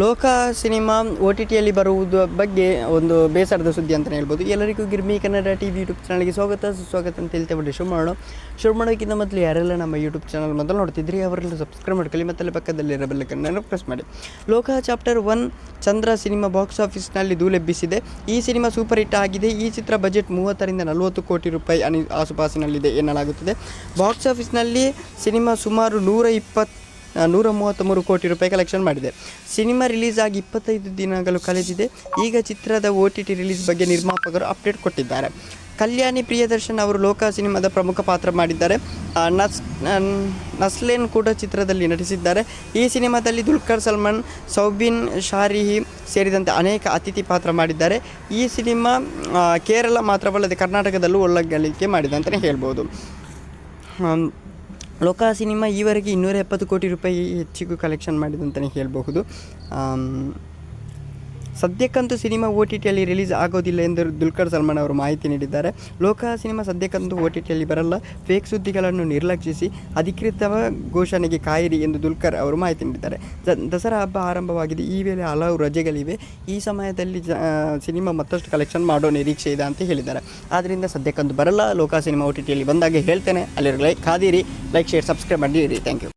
ಲೋಕ cinema O T ಟಿಯಲ್ಲಿ ಬರುವುದು ಬಗ್ಗೆ ಒಂದು ಬೇಸರದ ಸುದ್ದಿ ಅಂತಲೇ ಹೇಳ್ಬೋದು. ಎಲ್ಲರಿಗೂ Girmi Kannada T V YouTube ಚಾನಲ್ಗೆ ಸ್ವಾಗತ. ಸುಸ್ವಾಗತ ಅಂತ ಹೇಳ್ತೇವೆ ಶುರು ಮಾಡೋಣ ಶುರು ಮಾಡೋಕ್ಕಿಂತ ಮೊದಲು ಯಾರೆಲ್ಲ ನಮ್ಮ ಯೂಟ್ಯೂಬ್ ಚಾನಲ್ ಮೊದಲು ನೋಡ್ತಿದ್ರಿ, ಅವರೆಲ್ಲ ಸಬ್ಸ್ಕ್ರೈಬ್ ಮಾಡ್ಕೊಳ್ಳಿ ಮತ್ತೆ ಪಕ್ಕದಲ್ಲಿರೋ ಬೆಲ್ಲಕ್ಕನ್ನು ಪ್ರೆಸ್ ಮಾಡಿ. Lokah chapter one Chandra cinema box ಆಫೀಸ್ನಲ್ಲಿ ಧೂಳೆಬ್ಬಿಸಿದೆ. ಈ ಸಿನಿಮಾ ಸೂಪರ್ ಹಿಟ್ ಆಗಿದೆ. ಈ ಚಿತ್ರ ಬಜೆಟ್ ಮೂವತ್ತರಿಂದ ನಲವತ್ತು ಕೋಟಿ ರೂಪಾಯಿ ಅನಿ ಆಸುಪಾಸಿನಲ್ಲಿದೆ ಎನ್ನಲಾಗುತ್ತದೆ. ಬಾಕ್ಸ್ ಆಫೀಸ್ನಲ್ಲಿ ಸಿನಿಮಾ ಸುಮಾರು ನೂರ ಇಪ್ಪತ್ತು ನೂರ ಮೂವತ್ತ್ಮೂರು ಕೋಟಿ ರೂಪಾಯಿ ಕಲೆಕ್ಷನ್ ಮಾಡಿದೆ. ಸಿನಿಮಾ ರಿಲೀಸ್ ಆಗಿ ಇಪ್ಪತ್ತೈದು ದಿನಗಳು ಕಳೆದಿದೆ. ಈಗ ಚಿತ್ರದ ಒ ಟಿ ಟಿ ರಿಲೀಸ್ ಬಗ್ಗೆ ನಿರ್ಮಾಪಕರು ಅಪ್ಡೇಟ್ ಕೊಟ್ಟಿದ್ದಾರೆ. ಕಲ್ಯಾಣಿ ಪ್ರಿಯದರ್ಶನ್ ಅವರು ಲೋಕ ಸಿನಿಮಾದ ಪ್ರಮುಖ ಪಾತ್ರ ಮಾಡಿದ್ದಾರೆ. ನಸ್ ನಸ್ಲೇನ್ ಕೂಡ ಚಿತ್ರದಲ್ಲಿ ನಟಿಸಿದ್ದಾರೆ. ಈ ಸಿನಿಮಾದಲ್ಲಿ ದುಲ್ಕರ್ ಸಲ್ಮಾನ್, ಸೌಬಿನ್ ಶಾರಿಹಿ ಸೇರಿದಂತೆ ಅನೇಕ ಅತಿಥಿ ಪಾತ್ರ ಮಾಡಿದ್ದಾರೆ. ಈ ಸಿನಿಮಾ ಕೇರಳ ಮಾತ್ರವಲ್ಲದೆ ಕರ್ನಾಟಕದಲ್ಲೂ ಒಳ್ಳಗಳಿಕೆ ಮಾಡಿದೆ ಅಂತಲೇ ಹೇಳ್ಬೋದು. ಲೋಕ ಸಿನಿಮಾ ಈವರೆಗೆ ಇನ್ನೂರ ಎಪ್ಪತ್ತು ಕೋಟಿ ರೂಪಾಯಿ ಹೆಚ್ಚಿಗೂ ಕಲೆಕ್ಷನ್ ಮಾಡಿದೆ ಅಂತಲೇ ಹೇಳಬಹುದು ಸದ್ಯಕ್ಕಂತೂ ಸಿನಿಮಾ ಓ ಟಿ ಟಿಯಲ್ಲಿ ರಿಲೀಸ್ ಆಗೋದಿಲ್ಲ ಎಂದು ದುಲ್ಕರ್ ಸಲ್ಮಾನ್ ಅವರು ಮಾಹಿತಿ ನೀಡಿದ್ದಾರೆ. ಲೋಕ ಸಿನಿಮಾ ಸದ್ಯಕ್ಕಂತೂ ಓ ಟಿ ಟಿಯಲ್ಲಿ ಬರಲ್ಲ. ಫೇಕ್ ಸುದ್ದಿಗಳನ್ನು ನಿರ್ಲಕ್ಷಿಸಿ ಅಧಿಕೃತ ಘೋಷಣೆಗೆ ಕಾಯಿರಿ ಎಂದು ದುಲ್ಕರ್ ಅವರು ಮಾಹಿತಿ ನೀಡಿದ್ದಾರೆ. ದಸರಾ ಹಬ್ಬ ಆರಂಭವಾಗಿದೆ. ಈ ವೇಳೆ ಹಲವು ರಜೆಗಳಿವೆ. ಈ ಸಮಯದಲ್ಲಿ ಸಿನಿಮಾ ಮತ್ತಷ್ಟು ಕಲೆಕ್ಷನ್ ಮಾಡೋ ನಿರೀಕ್ಷೆ ಇದೆ ಅಂತ ಹೇಳಿದ್ದಾರೆ. ಆದ್ದರಿಂದ ಸದ್ಯಕ್ಕಂತೂ ಬರಲ್ಲ. ಲೋಕ ಸಿನಿಮಾ ಓ ಟಿ ಟಿಯಲ್ಲಿ ಬಂದಾಗ ಹೇಳ್ತೇನೆ. ಅಲ್ಲಿರಲಿ ಕಾದಿರಿ. ಲೈಕ್, ಶೇರ್, ಸಬ್ಸ್ಕ್ರೈಬ್ ಮಾಡಿರಿ. Thank you.